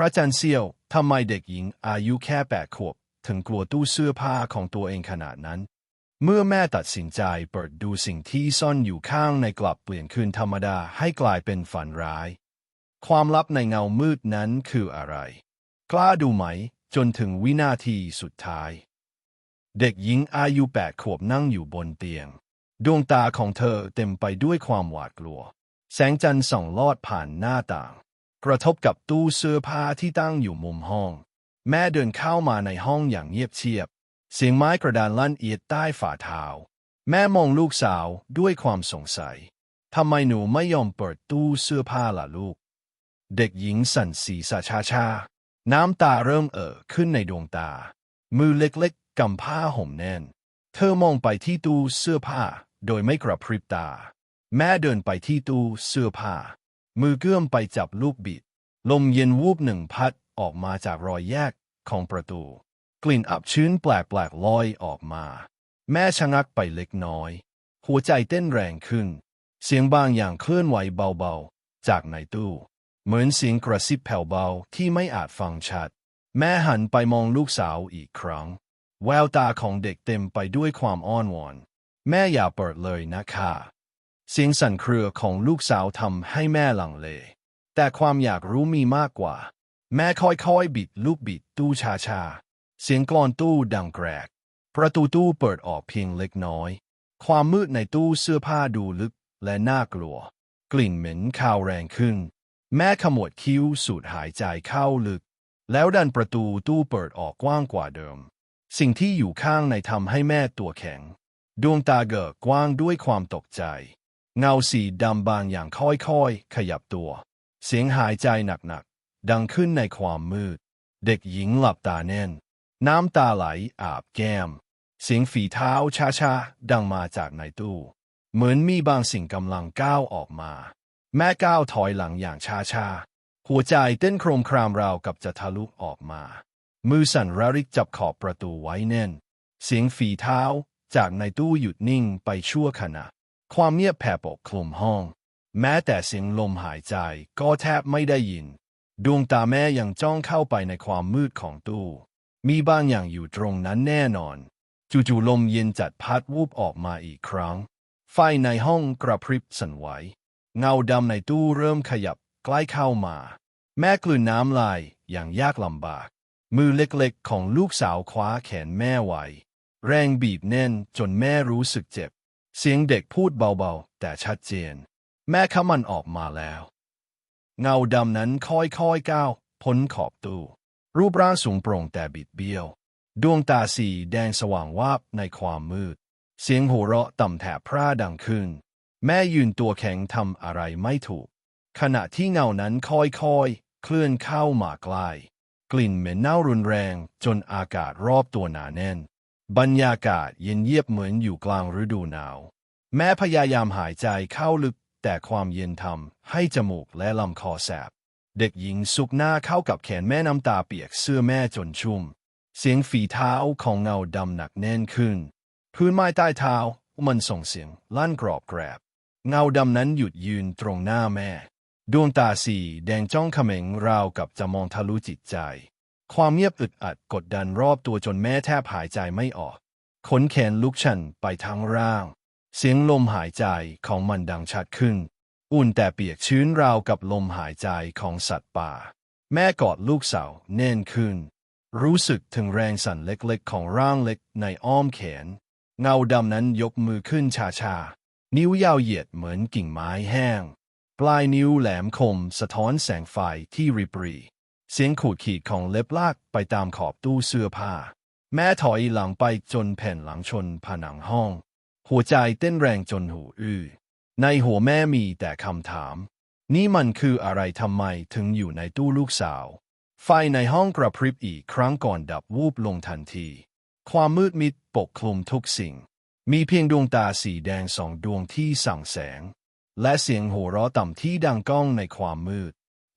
ระจันทร์เสี้ยวทำไมเด็กหญิงอายุแค่แปดขวบ ถึงกลัวตู้เสื้อผ้าของตัวเองขนาดนั้น เมื่อแม่ตัดสินใจเปิดดูสิ่งที่ซ่อนอยู่ข้างในกลับเปลี่ยนคืนธรรมดาให้กลายเป็นฝันร้าย ความลับในเงามืดนั้นคืออะไร กล้าดูไหม จนถึงวินาทีสุดท้าย เด็กหญิงอายุแปดขวบนั่งอยู่บนเตียง ดวงตาของเธอเต็มไปด้วยความหวาดกลัว แสงจันทร์ส่องลอดผ่านหน้าต่าง กระทบกับตู้เสื้อผ้าที่ตั้งอยู่มุมห้อง แม่เดินเข้ามาในห้องอย่างเงียบเชียบ เสียงไม้กระดานลั่นเอียดใต้ฝ่าเท้า แม่มองลูกสาวด้วยความสงสัยทำไมหนูไม่ยอมเปิดตู้เสื้อผ้าล่ะลูก เด็กหญิงสั่นศีรษะช้าน้ำตาเริ่มเอ่อขึ้นในดวงตา มือเล็กๆกำผ้าห่มแน่น เธอมองไปที่ตู้เสื้อผ้าโดยไม่กระพริบตา แม่เดินไปที่ตู้เสื้อผ้า มือเกื้อมไปจับลูกบิด ลมเย็นวูบหนึ่งพัดออกมาจากรอยแยกของประตู กลิ่นอับชื้นแปลกๆลอยออกมา แม่ชะงักไปเล็กน้อย หัวใจเต้นแรงขึ้น เสียงบางอย่างเคลื่อนไหวเบาๆ จากในตู้ เหมือนเสียงกระซิบแผ่วเบาที่ไม่อาจฟังชัด แม่หันไปมองลูกสาวอีกครั้ง แววตาของเด็กเต็มไปด้วยความอ้อนวอน แม่อย่าเปิดเลยนะคะ เสียงสั่นเครือของลูกสาวทำให้แม่หลังเล แต่ความอยากรู้มีมากกว่า แม่ค่อยๆ บิดลูกบิดตู้ชาๆเสียงกลอนตู้ดังแกรก ประตูตู้เปิดออกเพียงเล็กน้อย ความมืดในตู้เสื้อผ้าดูลึกและน่ากลัว กลิ่นเหม็นคาวแรงขึ้น แม่ขมวดคิ้วสูดหายใจเข้าลึก แล้วดันประตูตู้เปิดออกกว้างกว่าเดิม สิ่งที่อยู่ข้างในทำให้แม่ตัวแข็ง ดวงตาเกิดกว้างด้วยความตกใจ เงาสีดำบางอย่างค่อยๆ ขยับตัว เสียงหายใจหนักๆ ดังขึ้นในความมืด เด็กหญิงหลับตาแน่น น้ำตาไหลอาบแก้ม เสียงฝีเท้าช้าๆ ดังมาจากในตู้ เหมือนมีบางสิ่งกำลังก้าวออกมา แม่ก้าวถอยหลังอย่างช้าๆ หัวใจเต้นโครมครามราวกับจะทะลุออกมา มือสั่นระริกจับขอบประตูไว้แน่น เสียงฝีเท้าจากในตู้หยุดนิ่งไปชั่วขณะ ความเงียบแผ่ปกคลุมห้อง แม้แต่เสียงลมหายใจก็แทบไม่ได้ยิน ดวงตาแม่ยังจ้องเข้าไปในความมืดของตู้ มีบางอย่างอยู่ตรงนั้นแน่นอน จู่ๆลมเย็นจัดพัดวูบออกมาอีกครั้ง ไฟในห้องกระพริบสั่นไหว เงาดำในตู้เริ่มขยับใกล้เข้ามา แม่กลืนน้ำลายอย่างยากลำบาก มือเล็กๆของลูกสาวคว้าแขนแม่ไว้ แรงบีบแน่นจนแม่รู้สึกเจ็บ เสียงเด็กพูดเบาๆ แต่ชัดเจน แม่ขมันออกมาแล้ว เงาดำนั้นค่อยๆก้าวพ้นขอบตู้รูปร่างสูงโปร่งแต่บิดเบี้ยว ดวงตาสีแดงสว่างวาบในความมืด เสียงหัวเราะต่ำแถบพร่าดังขึ้น แม่ยืนตัวแข็งทำอะไรไม่ถูก ขณะที่เงานั้นค่อยๆ เคลื่อนเข้ามาใกล้กลิ่นเหม็นเน่ารุนแรงจนอากาศรอบตัวหนาแน่น บรรยากาศเย็นเยียบเหมือนอยู่กลางฤดูหนาว แม่พยายามหายใจเข้าลึก แต่ความเย็นทำให้จมูกและลำคอแสบ เด็กหญิงซุกหน้าเข้ากับแขนแม่น้ำตาเปียกเสื้อแม่จนชุ่ม เสียงฝีเท้าของเงาดำหนักแน่นขึ้น พื้นไม้ใต้เท้ามันส่งเสียงลั่นกรอบแกรบ เงาดำนั้นหยุดยืนตรงหน้าแม่ ดวงตาสีแดงจ้องเขม็งราวกับจะมองทะลุจิตใจ ความเงียบอึดอัดกดดันรอบตัวจนแม่แทบหายใจไม่ออก ขนแขนลุกชันไปทั้งร่าง เสียงลมหายใจของมันดังชัดขึ้น อุ่นแต่เปียกชื้นราวกับลมหายใจของสัตว์ป่า แม่กอดลูกสาวแน่นขึ้น รู้สึกถึงแรงสั่นเล็กๆ ของร่างเล็กในอ้อมแขน เงาดำนั้นยกมือขึ้นชาๆ นิ้วยาวเหยียดเหมือนกิ่งไม้แห้ง ปลายนิ้วแหลมคมสะท้อนแสงไฟที่ริบรี เสียงขูดขีดของเล็บลากไปตามขอบตู้เสื้อผ้า แม่ถอยหลังไปจนแผ่นหลังชนผนังห้อง หัวใจเต้นแรงจนหูอื้อในหัวแม่มีแต่คำถาม นี่มันคืออะไรทำไมถึงอยู่ในตู้ลูกสาว ไฟในห้องกระพริบอีกครั้งก่อนดับวูบลงทันที ความมืดมิดปกคลุมทุกสิ่ง มีเพียงดวงตาสีแดงสองดวงที่ส่องแสง และเสียงหัวเราะต่ำที่ดังก้องในความมืด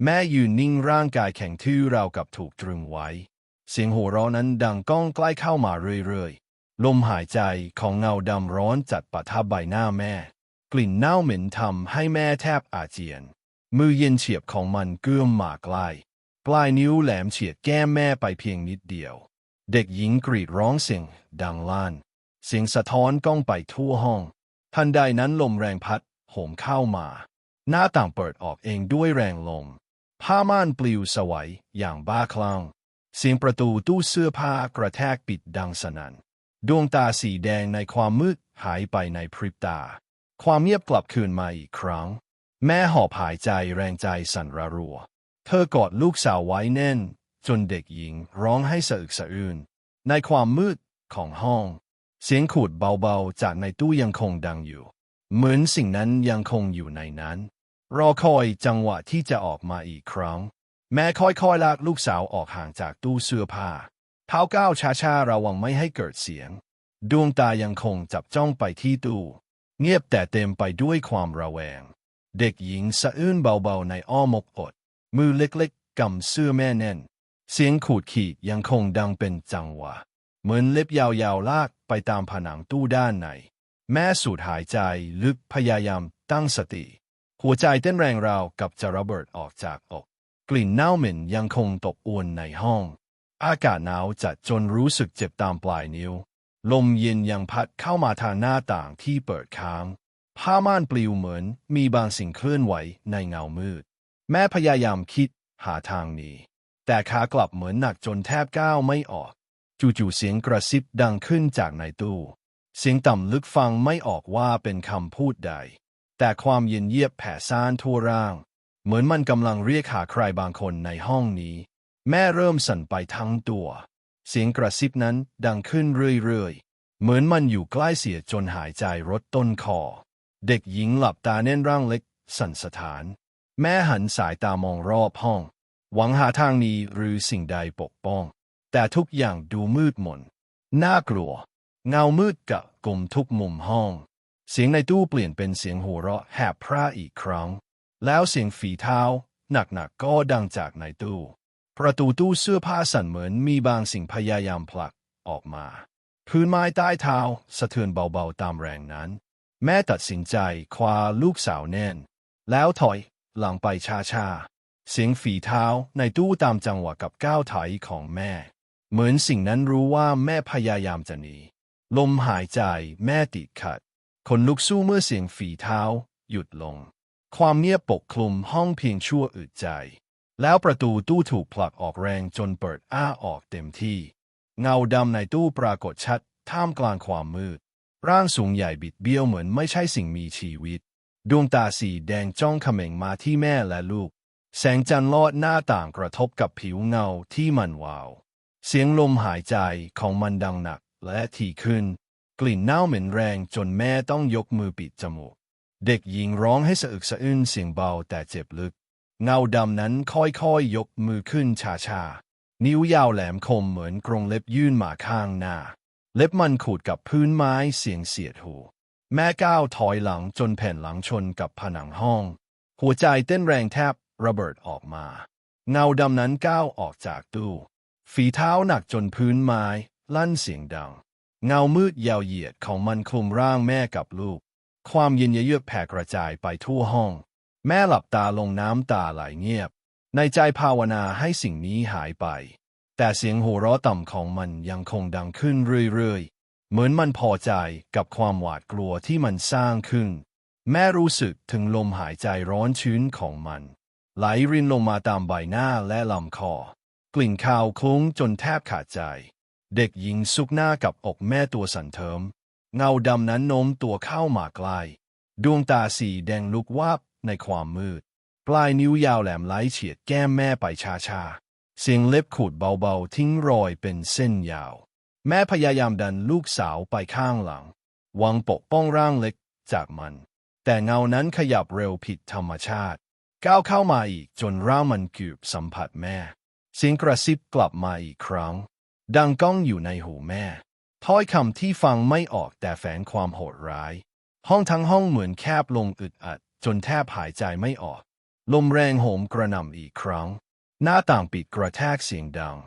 แม่ยืนนิ่งร่างกายแข็งทื่อราวกับถูกตรึงไว้ เสียงหัวเราะนั้นดังก้องใกล้เข้ามาเรื่อยๆ ลมหายใจของเงาดำร้อนจัดปะทับใบหน้าแม่ กลิ่นเน่าเหม็นทำให้แม่แทบอาเจียน มือเย็นเฉียบของมันเกื้อมมาใกล้ปลายนิ้วแหลมเฉียดแก้มแม่ไปเพียงนิดเดียว เด็กหญิงกรีดร้องเสียงดังลั่นเสียงสะท้อนก้องไปทั่วห้อง ทันใดนั้นลมแรงพัดโหมเข้ามา หน้าต่างเปิดออกเองด้วยแรงลม ผ้าม่านปลิวสวัยอย่างบ้าคลั่ง เสียงประตูตู้เสื้อผ้ากระแทกปิดดังสนั่น ดวงตาสีแดงในความมืดหายไปในพริบตา ความเงียบกลับคืนมาอีกครั้ง แม่หอบหายใจแรงใจสั่นระรัว เธอกอดลูกสาวไว้แน่น จนเด็กหญิงร้องให้สะอึกสะอื้น ในความมืดของห้อง เสียงขูดเบาๆจากในตู้ยังคงดังอยู่ เหมือนสิ่งนั้นยังคงอยู่ในนั้น รอคอยจังหวะที่จะออกมาอีกครั้ง แม่ค่อยๆลากลูกสาวออกห่างจากตู้เสื้อผ้าเท้าก้าวช้าๆระวังไม่ให้เกิดเสียง ดวงตายังคงจับจ้องไปที่ตู้ เงียบแต่เต็มไปด้วยความระแวง เด็กหญิงสะอื้นเบาๆในอ้อมอกอด มือเล็กๆกำเสื้อแม่แน่น เสียงขูดขีดยังคงดังเป็นจังหวะ เหมือนเล็บยาวๆลากไปตามผนังตู้ด้านใน แม่สูดหายใจลึกพยายามตั้งสติ หัวใจเต้นแรงราวกับจะระเบิดออกจากอก กลิ่นเน่าเหม็นยังคงตกอวนในห้อง อากาศหนาวจัดจนรู้สึกเจ็บตามปลายนิ้ว ลมเย็นยังพัดเข้ามาทางหน้าต่างที่เปิดค้างผ้าม่านปลิวเหมือนมีบางสิ่งเคลื่อนไหวในเงามืด แม่พยายามคิดหาทางหนีแต่ขากลับเหมือนหนักจนแทบก้าวไม่ออก จู่ๆเสียงกระซิบดังขึ้นจากในตู้ เสียงต่ำลึกฟังไม่ออกว่าเป็นคำพูดใด แต่ความเย็นเยียบแผ่ซ่านทั่วร่าง เหมือนมันกำลังเรียกหาใครบางคนในห้องนี้ แม่เริ่มสั่นไปทั้งตัว เสียงกระซิบนั้นดังขึ้นเรื่อยๆ เหมือนมันอยู่ใกล้เสียจนหายใจรดต้นคอ เด็กหญิงหลับตาแน่นร่างเล็ก สั่นสะท้าน แม่หันสายตามองรอบห้อง หวังหาทางหนี้หรือสิ่งใดปกป้อง แต่ทุกอย่างดูมืดมน น่ากลัว เงามืดกะกลุ่มทุกมุมห้อง เสียงในตู้เปลี่ยนเป็นเสียงหัวเราะแหบพร่าอีกครั้ง แล้วเสียงฝีเท้า หนักๆก็ดังจากในตู้ ประตูตู้เสื้อผ้าสั่นเหมือนมีบางสิ่งพยายามผลักออกมาพื้นไม้ใต้เท้าสะเทือนเบาๆตามแรงนั้น แม่ตัดสินใจคว้าลูกสาวแน่น แล้วถอยหลังไปช้าๆ เสียงฝีเท้าในตู้ตามจังหวะกับก้าวไถของแม่ เหมือนสิ่งนั้นรู้ว่าแม่พยายามจะหนีลมหายใจแม่ติดขัด คนลุกสู้เมื่อเสียงฝีเท้า หยุดลง ความเงียบปกคลุมห้องเพียงชั่วอึดใจ แล้วประตูตู้ถูกผลักออกแรงจนเปิดอ้าออกเต็มที่ เงาดำในตู้ปรากฏชัด ท่ามกลางความมืด ร่างสูงใหญ่บิดเบี้ยวเหมือนไม่ใช่สิ่งมีชีวิต ดวงตาสีแดงจ้องเขม่งมาที่แม่และลูก แสงจันทร์ลอดหน้าต่างกระทบกับผิวเงาที่มันวาว เสียงลมหายใจของมันดังหนักและถี่ขึ้น กลิ่นเน่าเหม็นแรงจนแม่ต้องยกมือปิดจมูก เด็กหญิงร้องให้สะอึกสะอื้นเสียงเบาแต่เจ็บลึก เงาดำนั้นค่อยๆยยกมือขึ้นช้าๆ นิ้วยาวแหลมคมเหมือนกรงเล็บยื่นมาข้างหน้า เล็บมันขูดกับพื้นไม้เสียงเสียดหู แม่ก้าวถอยหลังจนแผ่นหลังชนกับผนังห้อง หัวใจเต้นแรงแทบระเบิดออกมา เงาดำนั้นก้าวออกจากตู้ ฝีเท้าหนักจนพื้นไม้ ลั่นเสียงดัง เงามืดยาวเหยียดของมันคลุมร่างแม่กับลูก ความเย็นเยือกแผ่กระจายไปทั่วห้อง แม่หลับตาลงน้ำตาไหลเงียบ ในใจภาวนาให้สิ่งนี้หายไป แต่เสียงหัวเราะต่ำของมันยังคงดังขึ้นเรื่อยๆ เหมือนมันพอใจกับความหวาดกลัวที่มันสร้างขึ้น แม่รู้สึกถึงลมหายใจร้อนชื้นของมัน ไหลรินลงมาตามใบหน้าและลำคอกลิ่นคาวคลุ้งจนแทบขาดใจ เด็กหญิงซุกหน้ากับอกแม่ตัวสั่นเทิม เงาดำนั้นโน้มตัวเข้ามาใกล้ดวงตาสีแดงลุกวาบในความมืด ปลายนิ้วยาวแหลมไหลเฉียดแก้มแม่ไปช้าๆเสียงเล็บขูดเบาๆ ทิ้งรอยเป็นเส้นยาว แม่พยายามดันลูกสาวไปข้างหลังหวังปกป้องร่างเล็กจากมัน แต่เงานั้นขยับเร็วผิดธรรมชาติ ก้าวเข้ามาอีกจนร่างมันกืบสัมผัสแม่ เสียงกระซิบกลับมาอีกครั้ง ดังก้องอยู่ในหูแม่ ถ้อยคำที่ฟังไม่ออกแต่แฝงความโหดร้าย ห้องทั้งห้องเหมือนแคบลงอึดอัด จนแทบหายใจไม่ออก ลมแรงโหมกระหน่ำอีกครั้ง หน้าต่างปิดกระแทกเสียงดัง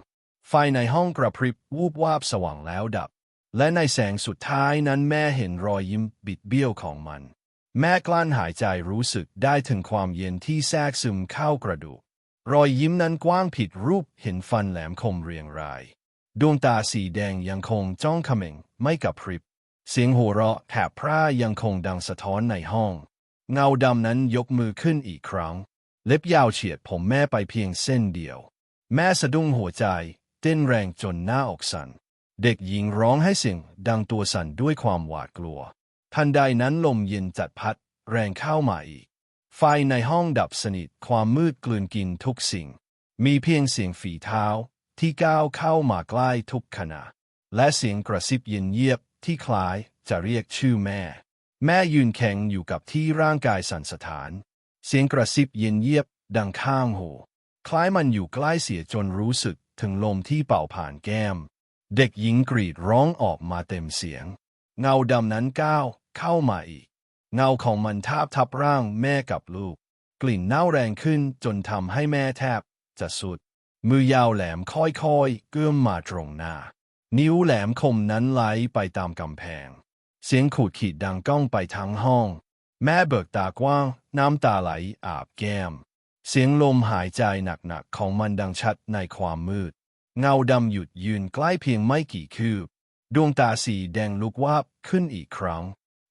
ไฟในห้องกระพริบวูบวาบสว่างแล้วดับ และในแสงสุดท้ายนั้นแม่เห็นรอยยิ้มบิดเบี้ยวของมัน แม่กลั้นหายใจรู้สึกได้ถึงความเย็นที่แทรกซึมเข้ากระดูกรอยยิ้มนั้นกว้างผิดรูปเห็นฟันแหลมคมเรียงราย ดวงตาสีแดงยังคงจ้องเขม็งไม่กระพริบ เสียงหัวเราะแผบพร่ายังคงดังสะท้อนในห้อง เงาดำนั้นยกมือขึ้นอีกครั้ง เล็บยาวเฉียดผมแม่ไปเพียงเส้นเดียว แม่สะดุ้งหัวใจเต้นแรงจนหน้าอกสั่นเด็กหญิงร้องให้เสียงดังตัวสั่นด้วยความหวาดกลัว ทันใดนั้นลมเย็นจัดพัดแรงเข้ามาอีก ไฟในห้องดับสนิทความมืดกลืนกินทุกสิ่ง มีเพียงเสียงฝีเท้า ที่ก้าวเข้ามาใกล้ทุกขณะ และเสียงกระซิบเย็นเยียบที่คล้ายจะเรียกชื่อแม่ แม่ยืนแข็งอยู่กับที่ร่างกายสั่นสะท้าน เสียงกระซิบเย็นเยียบดังข้างหูคล้ายมันอยู่ใกล้เสียจนรู้สึกถึงลมที่เป่าผ่านแก้ม เด็กหญิงกรีดร้องออกมาเต็มเสียง เงาดำนั้นก้าวเข้ามาอีก เงาของมันทาบทับร่างแม่กับลูก กลิ่นเน่าแรงขึ้นจนทำให้แม่แทบจะสุด มือยาวแหลมค่อยๆเกื้อมมาตรงหน้า นิ้วแหลมคมนั้นไหลไปตามกำแพง เสียงขูดขีดดังก้องไปทั้งห้อง แม่เบิกตากว้าง น้ำตาไหลอาบแก้ม เสียงลมหายใจหนักๆ ของมันดังชัดในความมืด เงาดำหยุดยืนใกล้เพียงไม่กี่คืบ ดวงตาสีแดงลุกวาบขึ้นอีกครั้ง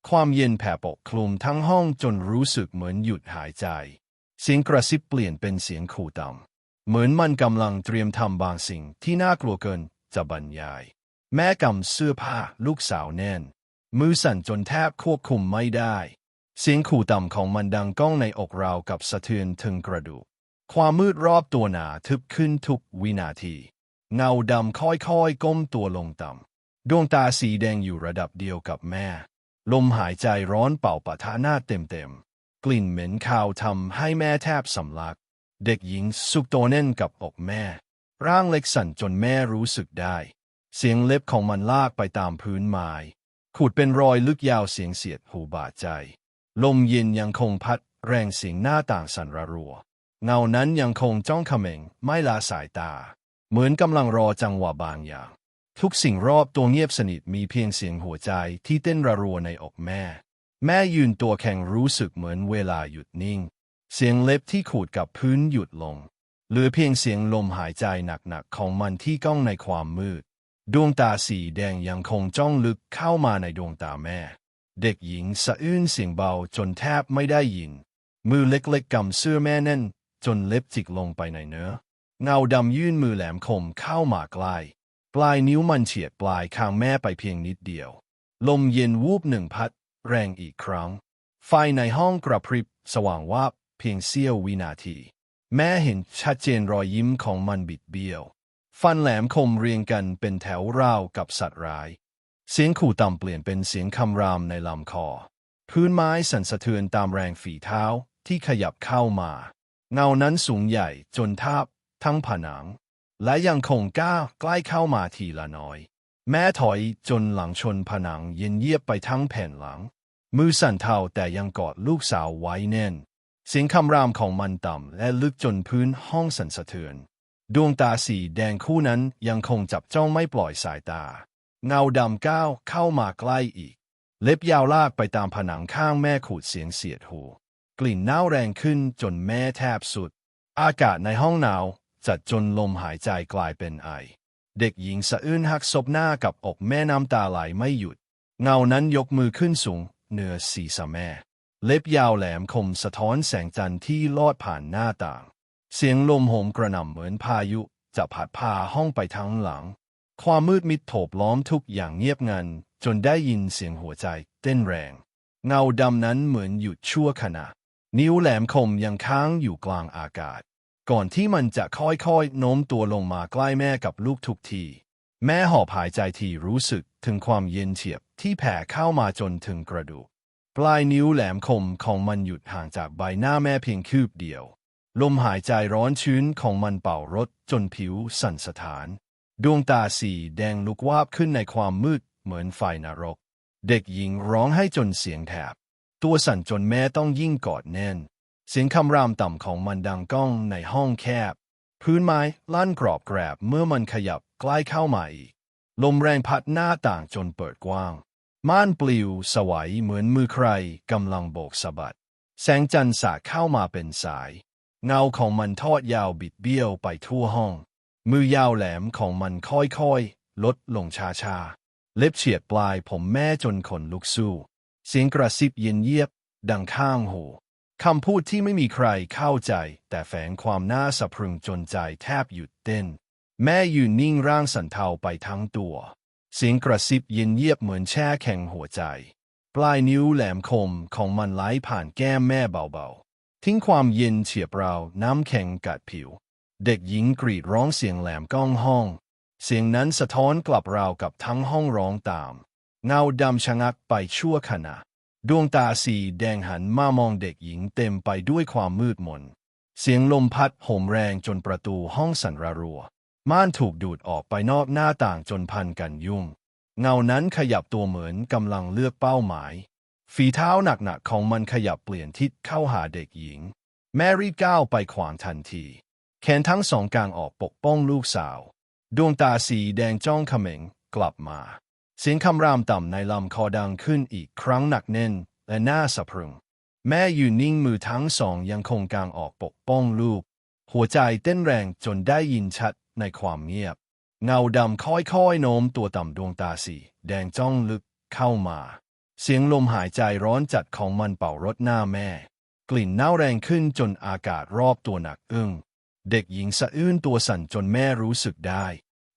ความเย็นแผ่ปกคลุมทั้งห้องจนรู้สึกเหมือนหยุดหายใจ เสียงกระซิบเปลี่ยนเป็นเสียงขู่ต่ำ เหมือนมันกำลังเตรียมทำบางสิ่งที่น่ากลัวเกินจะบรรยาย แม่กำเสื้อผ้าลูกสาวแน่น มือสั่นจนแทบควบคุมไม่ได้ เสียงขู่ต่ำของมันดังก้องในอกเรากับสะเทือนถึงกระดูก ความมืดรอบตัวหนาทึบขึ้นทุกวินาที เงาดำค่อยๆ ก้มตัวลงต่ำ ดวงตาสีแดงอยู่ระดับเดียวกับแม่ ลมหายใจร้อนเป่าปะทะหน้าเต็มๆ กลิ่นเหม็นคาวทำให้แม่แทบสำลัก เด็กหญิงสุกตัวแน่นกับอกแม่ ร่างเล็กสั่นจนแม่รู้สึกได้ เสียงเล็บของมันลากไปตามพื้นไม้ขูดเป็นรอยลึกยาวเสียงเสียดหูบาดใจ ลมเย็นยังคงพัดแรงเสียงหน้าต่างสั่นระรัว เงานั้นยังคงจ้องเขม็งไม่ลาสายตา เหมือนกำลังรอจังหวะบางอย่าง ทุกสิ่งรอบตัวเงียบสนิทมีเพียงเสียงหัวใจที่เต้นระรัวในอกแม่ แม่ยืนตัวแข็งรู้สึกเหมือนเวลาหยุดนิ่ง เสียงเล็บที่ขูดกับพื้นหยุดลง เหลือเพียงเสียงลมหายใจหนักๆของมันที่ก้องในความมืด ดวงตาสีแดงยังคงจ้องลึกเข้ามาในดวงตาแม่ เด็กหญิงสะอื้นเสียงเบาจนแทบไม่ได้ยิน มือเล็กๆกำเสื้อแม่แน่น จนเล็บจิกลงไปในเนื้อ เงาดำยื่นมือแหลมคมเข้ามาใกล้ปลายนิ้วมันเฉียดปลายคางแม่ไปเพียงนิดเดียว ลมเย็นวูบหนึ่งพัด แรงอีกครั้ง ไฟในห้องกระพริบสว่างวาบ เพียงเสี้ยววินาที แม่เห็นชัดเจนรอยยิ้มของมันบิดเบี้ยว ฟันแหลมคมเรียงกันเป็นแถวราวกับสัตว์ร้าย เสียงขู่ต่ำเปลี่ยนเป็นเสียงคำรามในลำคอ พื้นไม้สั่นสะเทือนตามแรงฝีเท้าที่ขยับเข้ามา เงานั้นสูงใหญ่จนทาบทั้งผนัง และยังคงก้าวใกล้เข้ามาทีละน้อย แม่ถอยจนหลังชนผนังเย็นเยียบไปทั้งแผ่นหลัง มือสั่นเทาแต่ยังกอดลูกสาวไว้แน่น เสียงคำรามของมันต่ำและลึกจนพื้นห้องสั่นสะเทือน ดวงตาสีแดงคู่นั้นยังคงจับจ้องไม่ปล่อยสายตา เงาดำก้าวเข้ามาใกล้อีก เล็บยาวลากไปตามผนังข้างแม่ขูดเสียงเสียดหู กลิ่นเน่าแรงขึ้นจนแม่แทบสุด อากาศในห้องหนาวจัดจนลมหายใจกลายเป็นไอ เด็กหญิงสะอื้นหักศพหน้ากับอกแม่น้ำตาไหลไม่หยุด เงานั้นยกมือขึ้นสูงเหนือศีรษะแม่ เล็บยาวแหลมคมสะท้อนแสงจันทร์ที่ลอดผ่านหน้าต่าง เสียงลมโหมกระหน่ำเหมือนพายุ จะพัดพาห้องไปทั้งหลัง ความมืดมิดโถบล้อมทุกอย่างเงียบงัน จนได้ยินเสียงหัวใจเต้นแรง เงาดำนั้นเหมือนหยุดชั่วขณะ นิ้วแหลมคมยังค้างอยู่กลางอากาศ ก่อนที่มันจะค่อยๆโน้มตัวลงมาใกล้แม่กับลูกทุกที แม่หอบหายใจทีรู้สึกถึงความเย็นเฉียบที่แผ่เข้ามาจนถึงกระดูก ปลายนิ้วแหลมคมของมันหยุดห่างจากใบหน้าแม่เพียงคืบเดียว ลมหายใจร้อนชื้นของมันเป่ารถจนผิวสั่นสะท้าน ดวงตาสีแดงลุกวาบขึ้นในความมืดเหมือนไฟนรก เด็กหญิงร้องให้จนเสียงแถบ ตัวสั่นจนแม่ต้องยิ่งกอดแน่น เสียงคำรามต่ำของมันดังก้องในห้องแคบ พื้นไม้ลั่นกรอบแกรบเมื่อมันขยับใกล้เข้ามาอีก ลมแรงพัดหน้าต่างจนเปิดกว้าง ม่านปลิวสวัยเหมือนมือใครกำลังโบกสะบัด แสงจันทร์สาดเข้ามาเป็นสาย เงาของมันทอดยาวบิดเบี้ยวไปทั่วห้อง มือยาวแหลมของมันค่อยๆ ลดลงช้าๆ เล็บเฉียดปลายผมแม่จนขนลุกสู้ เสียงกระซิบเย็นเยียบ ดังข้างหูคำพูดที่ไม่มีใครเข้าใจ แต่แฝงความน่าสะพรึงจนใจแทบหยุดเต้น แม่ยืนนิ่งร่างสั่นเทาไปทั้งตัว เสียงกระซิบเย็นเยียบเหมือนแช่แข็งหัวใจ ปลายนิ้วแหลมคมของมันไหลผ่านแก้มแม่เบาๆ ทิ้งความเย็นเฉียบราวน้ำแข็งกัดผิว เด็กหญิงกรีดร้องเสียงแหลมก้องห้อง เสียงนั้นสะท้อนกลับราวกับทั้งห้องร้องตาม เงาดำชะงักไปชั่วขณะ ดวงตาสีแดงหันมามองเด็กหญิงเต็มไปด้วยความมืดมน เสียงลมพัดโหมแรงจนประตูห้องสั่นระรัว ม่านถูกดูดออกไปนอกหน้าต่างจนพันกันยุ่ง เงานั้นขยับตัวเหมือนกำลังเลือกเป้าหมาย ฝีเท้าหนักๆของมันขยับเปลี่ยนทิศเข้าหาเด็กหญิง แมรี่ก้าวไปขวางทันที แขนทั้งสองกลางออกปกป้องลูกสาว ดวงตาสีแดงจ้องเขม็งกลับมา เสียงคำรามต่ำในลำคอดังขึ้นอีกครั้งหนักแน่นและน่าสะพรึง แม่อยืนนิ่งมือทั้งสองยังคงกางออกปกป้องลูก หัวใจเต้นแรงจนได้ยินชัด ในความเงียบ เงาดำค่อยๆโน้มตัวต่ำดวงตาสี แดงจ้องลึกเข้ามา เสียงลมหายใจร้อนจัดของมันเป่ารถหน้าแม่ กลิ่นเน่าแรงขึ้นจนอากาศรอบตัวหนักอึ้งเด็กหญิงสะอื้นตัวสั่นจนแม่รู้สึกได้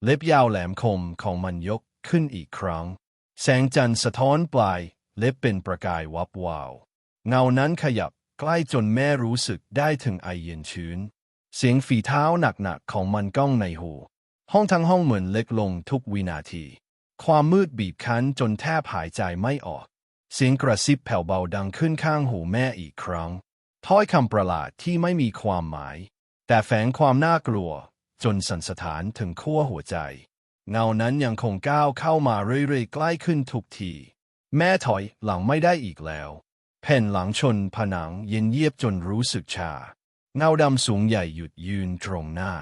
เล็บยาวแหลมคมของมันยกขึ้นอีกครั้ง แสงจันทร์สะท้อนปลาย เล็บเป็นประกายวับวาว เงานั้นขยับใกล้จนแม่รู้สึกได้ถึงไอเย็นชื้น เสียงฝีเท้าหนักๆของมันก้องในหู ห้องทั้งห้องเหมือนเล็กลงทุกวินาที ความมืดบีบคั้นจนแทบหายใจไม่ออก เสียงกระซิบแผ่วเบาดังขึ้นข้างหูแม่อีกครั้ง ถ้อยคำประหลาดที่ไม่มีความหมาย แต่แฝงความน่ากลัว จนสันสะท้านถึงขั้วหัวใจ เงานั้นยังคงก้าวเข้ามาเรื่อยๆใกล้ขึ้นทุกที แม่ถอยหลังไม่ได้อีกแล้ว แผ่นหลังชนผนังเย็นเยียบจนรู้สึกชา เงาดำสูงใหญ่หยุดยืนตรงหน้า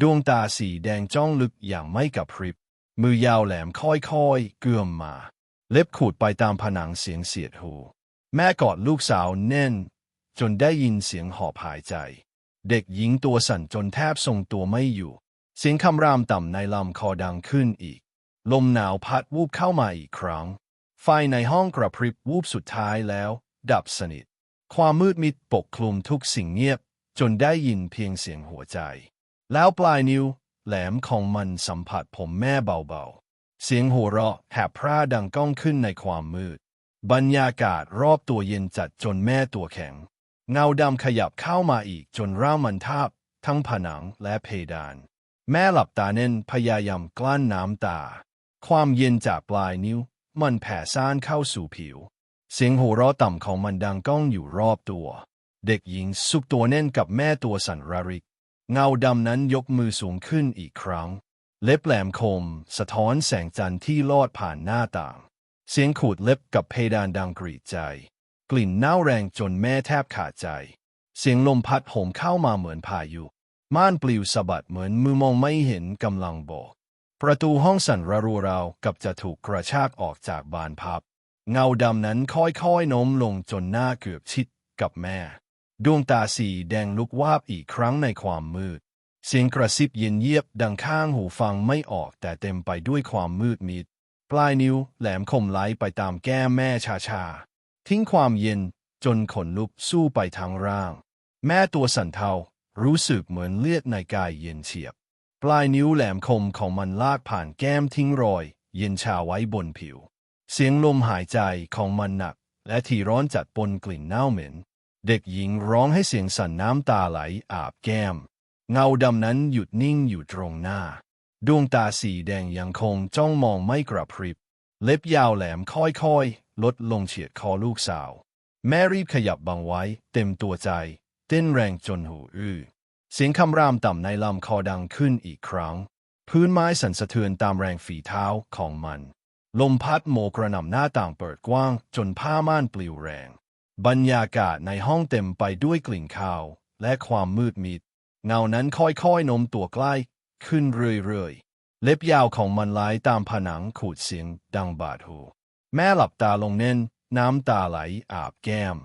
ดวงตาสีแดงจ้องลึกอย่างไม่กระพริบ มือยาวแหลมค่อยๆ เกือมมา เล็บขูดไปตามผนังเสียงเสียดหู แม่กอดลูกสาวแน่น จนได้ยินเสียงหอบหายใจ เด็กหญิงตัวสั่นจนแทบทรงตัวไม่อยู่ เสียงคำรามต่ำในลำคอดังขึ้นอีก ลมหนาวพัดวูบเข้ามาอีกครั้ง ไฟในห้องกระพริบวูบสุดท้ายแล้ว ดับสนิท ความมืดมิดปกคลุมทุกสิ่งเงียบ จนได้ยินเพียงเสียงหัวใจ แล้วปลายนิ้วแหลมของมันสัมผัสผมแม่เบาๆ เสียงหัวเราะแหบพร่าดังก้องขึ้นในความมืด บรรยากาศรอบตัวเย็นจัดจนแม่ตัวแข็ง เงาดำขยับเข้ามาอีกจนร่างมันทาบ ทั้งผนังและเพดาน แม่หลับตาเน้นพยายามกลั้นน้ำตา ความเย็นจากปลายนิ้ว มันแผ่ซ่านเข้าสู่ผิว เสียงหัวเราะต่ำของมันดังก้องอยู่รอบตัว เด็กหญิงซุกตัวแน่นกับแม่ตัวสั่นระริก เงาดำนั้นยกมือสูงขึ้นอีกครั้ง เล็บแหลมคม สะท้อนแสงจันทร์ที่ลอดผ่านหน้าต่าง เสียงขูดเล็บกับเพดานดังกรีดใจ กลิ่นเน่าแรงจนแม่แทบขาดใจ เสียงลมพัดโหมเข้ามาเหมือนพายุ ม่านปลิวสะบัดเหมือนมือมองไม่เห็นกำลังโบอกประตูห้องสั่นระรัวราวกับจะถูกกระชากออกจากบานพับ เงาดำนั้นค่อยๆโน้มลงจนหน้าเกือบชิดกับแม่ ดวงตาสีแดงลุกวาบอีกครั้งในความมืด เสียงกระซิบเย็นเยียบดังข้างหูฟังไม่ออกแต่เต็มไปด้วยความมืดมิด ปลายนิ้วแหลมคมไหลไปตามแก้มแม่ชาๆทิ้งความเย็นจนขนลุกสู้ไปทั้งร่าง แม่ตัวสั่นเทารู้สึกเหมือนเลือดในกายเย็นเฉียบ ปลายนิ้วแหลมคมของมันลากผ่านแก้มทิ้งรอย เย็นชาไว้บนผิว เสียงลมหายใจของมันหนัก และที่ร้อนจัดปนกลิ่นเน่าเหม็น เด็กหญิงร้องให้เสียงสั่นน้ำตาไหลอาบแก้ม เงาดำนั้นหยุดนิ่งอยู่ตรงหน้า ดวงตาสีแดงยังคงจ้องมองไม่กระพริบ เล็บยาวแหลมค่อยๆ ลดลงเฉียดคอลูกสาว แม่รีบขยับบังไว้ เต็มตัวใจ เต้นแรงจนหูอื้อเสียงคำรามต่ำในลำคอดังขึ้นอีกครั้ง พื้นไม้สั่นสะเทือนตามแรงฝีเท้าของมัน ลมพัดโมกระหน่ำหน้าต่างเปิดกว้างจนผ้าม่านปลิวแรง บรรยากาศในห้องเต็มไปด้วยกลิ่นคาว และความมืดมิด เงานั้นค่อยๆโน้มตัวใกล้ ขึ้นเรื่อยๆ เล็บยาวของมันไหลตามผนังขูดเสียงดังบาดหู แม่หลับตาลงเน้น น้ำตาไหลอาบแก้ม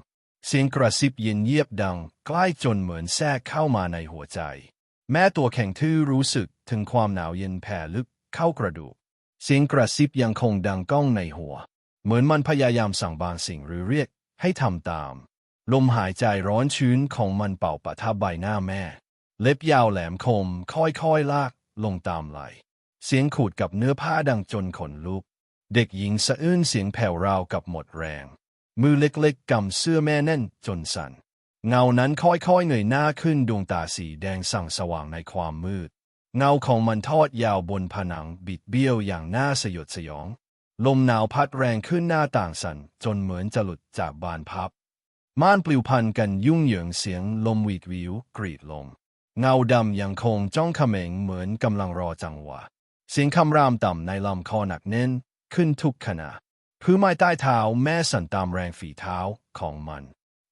เสียงกระซิบเย็นเยียบดัง ใกล้จนเหมือนแทรกเข้ามาในหัวใจ แม้ตัวแข็งทื่อรู้สึกถึงความหนาวเย็นแผ่ลึกเข้ากระดูก เสียงกระซิบยังคงดังก้องในหัว เหมือนมันพยายามสั่งบางสิ่งหรือเรียก ให้ทำตาม ลมหายใจร้อนชื้นของมันเป่าปะทับใบหน้าแม่ เล็บยาวแหลมคม ค่อยๆ ลากลงตามไหล เสียงขูดกับเนื้อผ้าดังจนขนลุก เด็กหญิงสะอื้นเสียงแผ่วราวกับหมดแรง มือเล็กๆกำเสื้อแม่แน่นจนสัน่น เงานั้นค่อยๆเงยหน้าขึ้นดวงตาสีแดงสั่งสว่างในความมืด เงาของมันทอดยาวบนผนังบิดเบี้ยวอย่างน่าสยดสยอง ลมหนาวพัดแรงขึ้นหน้าต่างสั่นจนเหมือนจะหลุดจากบานพับ ม่านปลิวพันกันยุ่งเหยิงเสียงลมวีดวิวกรีดลม เงาดำยังคงจ้องเขม็งเหมือนกำลังรอจังหวะ เสียงคำรามต่ำในลำคอหนักแน่นขึ้นทุกขณะพื้นไม้ใต้เท้าแม่สั่นตามแรงฝีเท้าของมัน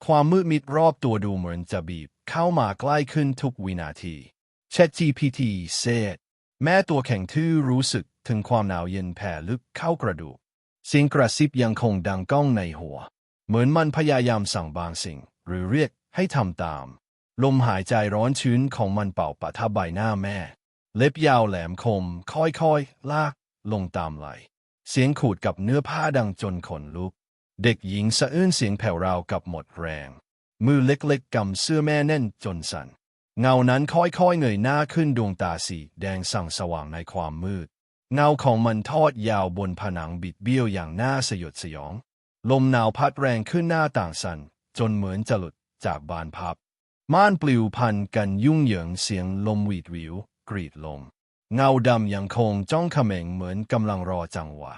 ความมืดมิดรอบตัวดูเหมือนจะบีบ เข้ามาใกล้ขึ้นทุกวินาที ChatGPT เซดแม่ตัวแข็งทื่อรู้สึก ถึงความหนาวเย็นแผ่ลึกเข้ากระดูกเสียงกระซิบยังคงดังก้องในหัว เหมือนมันพยายามสั่งบางสิ่ง หรือเรียกให้ทำตาม ลมหายใจร้อนชื้นของมันเป่าปะทับใบหน้าแม่ เล็บยาวแหลมคม ค่อยๆ ลากลงตามไหล เสียงขูดกับเนื้อผ้าดังจนขนลุก เด็กหญิงสะอื้นเสียงแผ่วราวกับหมดแรง มือเล็กๆกำเสื้อแม่แน่นจนสัน่นเงานั้นค่อยๆเงยหน้าขึ้นดวงตาสีแดงส่งสว่างในความมืด เงาของมันทอดยาวบนผนังบิดเบี้ยวอย่างน่าสยดสยอง ลมหนาวพัดแรงขึ้นหน้าต่างสัน่นจนเหมือนจะหลุดจากบานพับ ม่านปลิวพันกันยุ่งเหยิงเสียงลมหวีดวิว กรีดลม เงาดำยังคงจ้องเขม็งเหมือนกำลังรอจังหวะ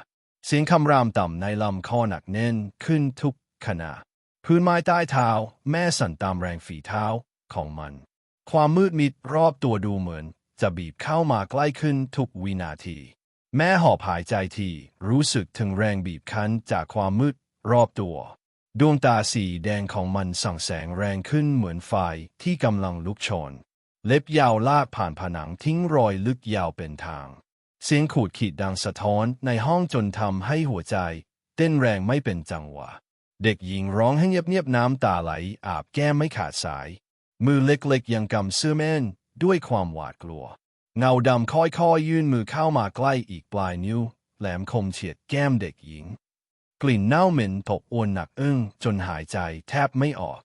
เสียงคำรามต่ำในลำคอหนักแน่นขึ้นทุกขณะพื้นไม้ใต้เท้า แม่สั่นตามแรงฝีเท้าของมัน ความมืดมิดรอบตัวดูเหมือน จะบีบเข้ามาใกล้ขึ้นทุกวินาที แม่หอบหายใจทีรู้สึกถึงแรงบีบคั้นจากความมืดรอบตัว ดวงตาสีแดงของมันส่องแสงแรงขึ้นเหมือนไฟที่กำลังลุกโชน เล็บยาวลากผ่านผนังทิ้งรอยลึกยาวเป็นทาง เสียงขูดขีดดังสะท้อนในห้องจนทำให้หัวใจเต้นแรงไม่เป็นจังหวะ เด็กหญิงร้องให้เงียบๆน้ำตาไหลอาบแก้มไม่ขาดสาย มือเล็กๆยังกำเสื้อแม่น ด้วยความหวาดกลัว เงาดำค่อยๆยื่นมือเข้ามาใกล้อีกปลายนิ้ว แหลมคมเฉียดแก้มเด็กหญิง กลิ่นเน่าเหม็นตกอวนหนักอึ้งจนหายใจแทบไม่ออก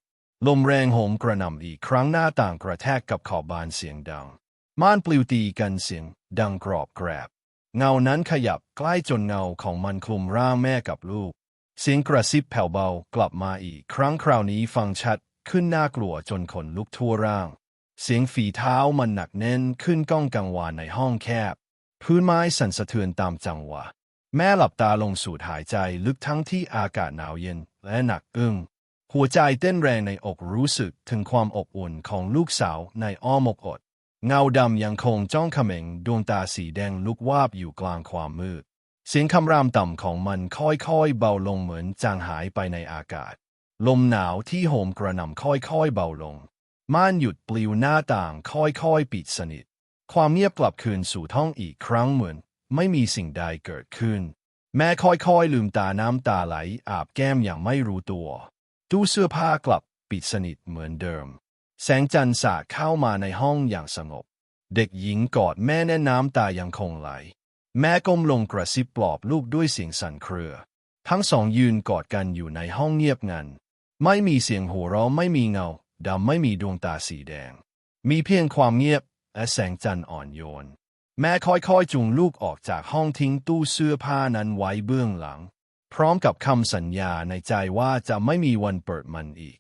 ลมแรงโหมกระหน่ำอีกครั้งหน้าต่างกระแทกกับขอบบานเสียงดัง ม่านปลิวตีกันเสียง ดังกรอบแกรบ เงานั้นขยับใกล้จนเงาของมันคลุมร่างแม่กับลูก เสียงกระซิบแผ่วเบากลับมาอีกครั้งคราวนี้ฟังชัดขึ้นน่ากลัวจนขนลุกทั่วร่าง เสียงฝีเท้ามันหนักแน่นขึ้นก้องกังวานในห้องแคบ พื้นไม้สั่นสะเทือนตามจังหวะ แม่หลับตาลงสูดหายใจลึกทั้งที่อากาศหนาวเย็นและหนักอึ้งหัวใจเต้นแรงในอกรู้สึกถึงความอบอุ่นของลูกสาวในอ้อมอกอด เงาดำยังคงจ้องเขม็งดวงตาสีแดงลุกวาบอยู่กลางความมืด เสียงคำรามต่ำของมันค่อยๆ เบาลงเหมือนจางหายไปในอากาศ ลมหนาวที่โหมกระหน่ำค่อยๆ เบาลง ม่านหยุดปลิวหน้าต่างค่อยๆปิดสนิท ความเงียบกลับคืนสู่ท้องอีกครั้งเหมือน ไม่มีสิ่งใดเกิดขึ้น แม่ค่อยๆลืมตาน้ำตาไหลอาบแก้มอย่างไม่รู้ตัว ตู้เสื้อผ้ากลับปิดสนิทเหมือนเดิม แสงจันทร์สาดเข้ามาในห้องอย่างสงบ เด็กหญิงกอดแม่แน่น้ำตายังคงไหล แม่ก้มลงกระซิบปลอบลูกด้วยเสียงสั่นเครือ ทั้งสองยืนกอดกันอยู่ในห้องเงียบงัน ไม่มีเสียงหัวเราะไม่มีเงา ดำไม่มีดวงตาสีแดง มีเพียงความเงียบและแสงจันทร์อ่อนโยน แม่ค่อยๆ จูงลูกออกจากห้องทิ้งตู้เสื้อผ้านั้นไว้เบื้องหลัง พร้อมกับคำสัญญาในใจว่าจะไม่มีวันเปิดมันอีก